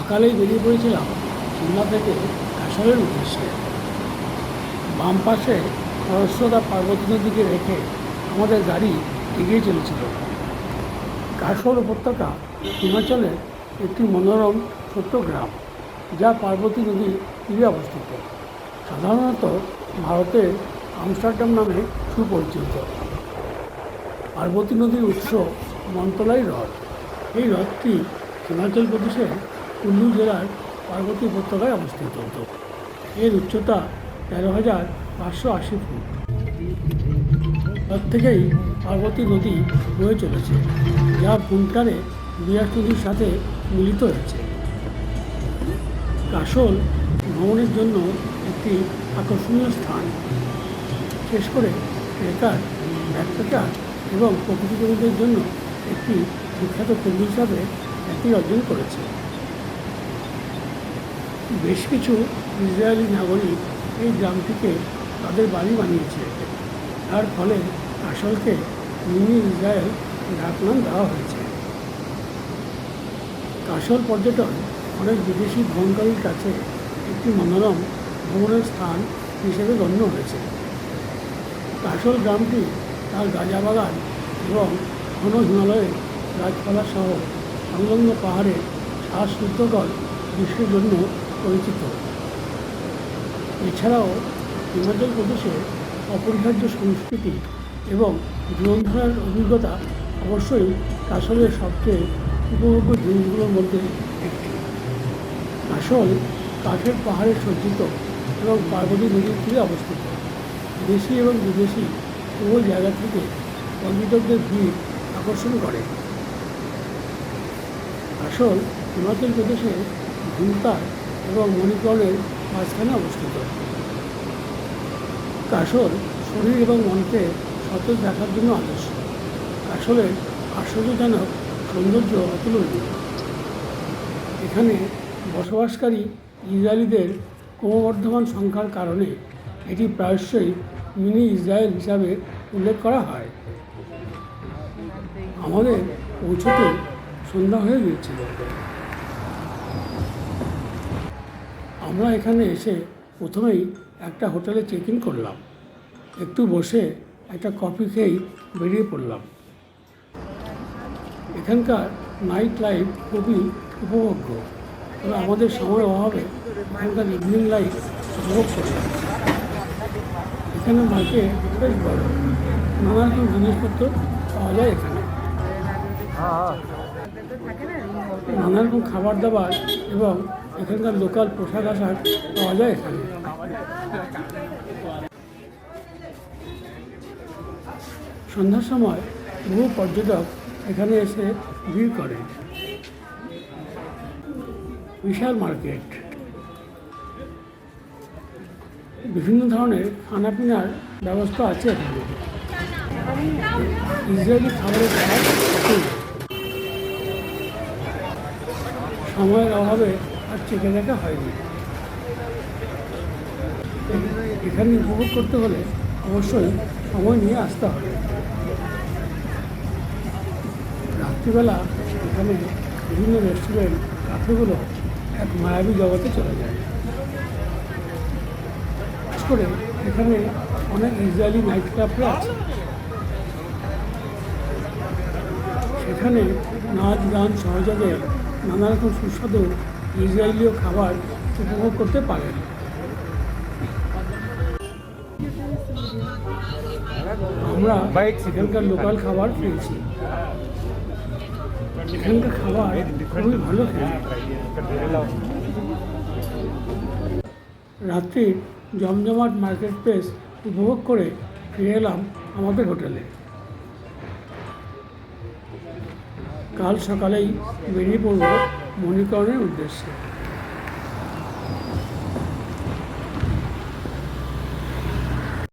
সকালেই বেরিয়ে পড়েছিলাম সিমলা থেকে কাশলের উদ্দেশ্যে। বাম পাশে সরস্বতা পার্বতী নদীকে রেখে আমাদের গাড়ি এগিয়ে চলেছিল। কাশল উপত্যকা হিমাচলের একটি মনোরম, ছোট্ট গ্রাম, যা পার্বতী নদীর তীরে অবস্থিত। সাধারণত ভারতের আমস্টারডাম নামে সুপরিচিত। পার্বতী নদীর উৎস মন্তলাই হ্রদ। এই হ্রদটি হিমাচল প্রদেশের কুল্লু জেলার পার্বতী উপত্যকায় অবস্থিত। এর উচ্চতা তেরো হাজার পাঁচশো আশি ফুট। হ্রদ থেকেই পার্বতী নদী বয়ে চলেছে, যা ভুলকারে বিরাট নদীর সাথে মিলিত হয়েছে। কাশল ভ্রমণের জন্য একটি আকর্ষণীয় স্থান। শেষ করে ট্রেকার ব্যাকপ্যাকার এবং প্রকৃতিপ্রেমীদের জন্য একটি বিখ্যাত কেন্দ্র হিসাবে খ্যাতি অর্জন করেছে। বেশ কিছু ইসরায়েলি নাগরিক এই গ্রামটিকে তাদের বাড়ি বানিয়েছে। তার ফলে আসলকে মিনি ইসরায়েল ডাকনাম দেওয়া হয়েছে। কাশল পর্যটন অনেক বিদেশি ভ্রমণকারীর কাছে একটি মনোরম ভ্রমণের স্থান হিসেবে গণ্য হয়েছে। কাশল গ্রামটি তার গাঁজা বাগান এবং ঘন হিমালয়ের গাছপালা সহ সংলগ্ন পাহাড়ের শ্বাসরুদ্ধকর দৃশ্যের জন্য পরিচিত। এছাড়াও হিমাচল প্রদেশের অপরিহার্য সংস্কৃতি এবং জীবনধারার অভিজ্ঞতা অবশ্যই কাশলের সবচেয়ে উপভোগ্য জিনিসগুলোর মধ্যে একটি। কাশল কাঠের পাহাড়ে সজ্জিত এবং পার্বতী নদীর তীরে অবস্থিত। দেশি এবং বিদেশি উভয় জায়গা থেকে পর্যটকদের ভিড় আকর্ষণ করে। আসল হিমাচল প্রদেশের ভূমতার এবং মণিকর্ণের মাঝখানে অবস্থিত। কাশল শরীর এবং মনকে সতেজ রাখার জন্য আদর্শ। কাশলের আশ্চর্যজনক সৌন্দর্য অতুলনীয়। এখানে বসবাসকারী ইসরায়েলিদের ক্রমবর্ধমান সংখ্যার কারণে এটি প্রায়শই মিনি ইসরায়েল হিসাবে উল্লেখ করা হয়। আমাদের পৌঁছতে সন্ধ্যা হয়ে গিয়েছিল। আমরা এখানে এসে প্রথমেই একটা হোটেলে চেক ইন করলাম। একটু বসে একটা কফি খেয়েই বেরিয়ে পড়লাম। এখানকার নাইট লাইফ খুবই উপভোগ্য। তবে আমাদের সময় অভাবে এখানকার ইভিনিং লাইফ উপভোগ করলাম এখানে মার্কেট বেশ বড়। নানা রকম জিনিসপত্র পাওয়া যায় এখানে। নানা রকম খাবার দাবার এবং এখানকার লোকাল পোশাক আশাক পাওয়া যায়? এখানে সন্ধ্যার সময় বহু পর্যটক এখানে এসে ভিড় করে। বিশাল মার্কেট। বিভিন্ন ধরনের খানাপিনার ব্যবস্থা আছে এখানে। ইসরায়েলি খাবারের সময়ের অভাবে আর চেকে দেখা হয়নি। এখানে উপভোগ করতে হলে অবশ্যই সময় নিয়ে আসতে হবে। রাত্রিবেলা এখানে বিভিন্ন রেস্টুরেন্ট কাফেগুলো এক মায়াবী জগতে চলে যায়। করে এখানে অনেক ইসরায়েলি নাইট ক্লাবরা আছে। সেখানে নাচ, গান, সহযোগে নানা রকম সুস্বাদু ইসরায়েলীয় খাবার উপভোগ করতে পারেন। আমরা সেখানকার লোকাল খাবার পেয়েছি এখানকার খাবার খুবই ভালো রাত্রির জমজমাট মার্কেট প্লেস উপভোগ করে ফিরে এলাম আমাদের হোটেলে। কাল সকালেই বেরিয়ে পড়ব মণিকরণের উদ্দেশ্যে।